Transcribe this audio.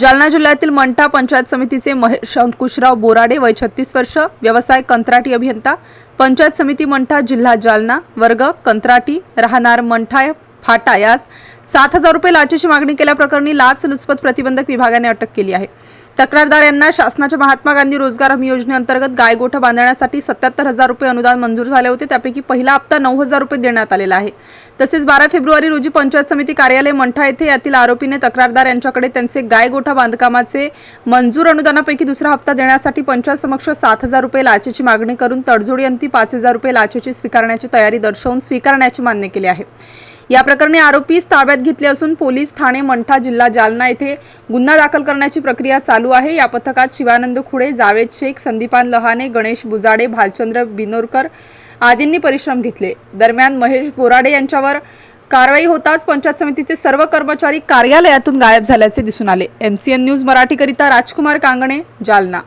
जालना जिल्ह्यातील मंठा पंचायत समितीचे महेश अंकुशराव बोराडे वय छत्तीस वर्ष व्यवसाय कंत्राटी अभियंता पंचायत समिती मंठा जिल्हा जालना वर्ग कंत्राटी राहणार मंठा फाटा यास सात हजार रुपये लाचेची मागणी केल्याप्रकरणी लाच लुचपत प्रतिबंधक विभागाने अटक केली आहे. तक्रारदार यांना शासनाच्या महात्मा गांधी रोजगार हमी योजनेअंतर्गत गायगोठा बांधण्यासाठी सत्याहत्तर हजार रुपये अनुदान मंजूर झाले होते. त्यापैकी पहिला हप्ता नऊ हजार रुपये देण्यात आलेला आहे. तसेच बारा फेब्रुवारी रोजी पंचायत समिती कार्यालय मंठा येथे यातील आरोपीने तक्रारदार यांच्याकडे त्यांचे गायगोठा बांधकामाचे मंजूर अनुदानापैकी दुसरा हप्ता देण्यासाठी पंचायत समक्ष सात हजार रुपये लाचेची मागणी करून तडजोडीअंती पाच हजार रुपये लाचेची स्वीकारण्याची तयारी दर्शवून स्वीकारण्याचे मान्य केले आहे. या प्रकरणी आरोपीस ताब्यात घेतले असून पोलीस ठाणे मंठा जिल्हा जालना येथे गुन्हा दाखल करण्याची प्रक्रिया चालू आहे. या पथकात शिवानंद खुडे जावेद शेख संदीपान लहाने गणेश बुजाडे भालचंद्र बिनोरकर आदींनी परिश्रम घेतले. दरम्यान महेश बोराडे यांच्यावर कारवाई होताच पंचायत समितीचे सर्व कर्मचारी कार्यालयातून गायब झाल्याचे दिसून आले. एमसीएन न्यूज मराठीकरिता राजकुमार कांगणे जालना.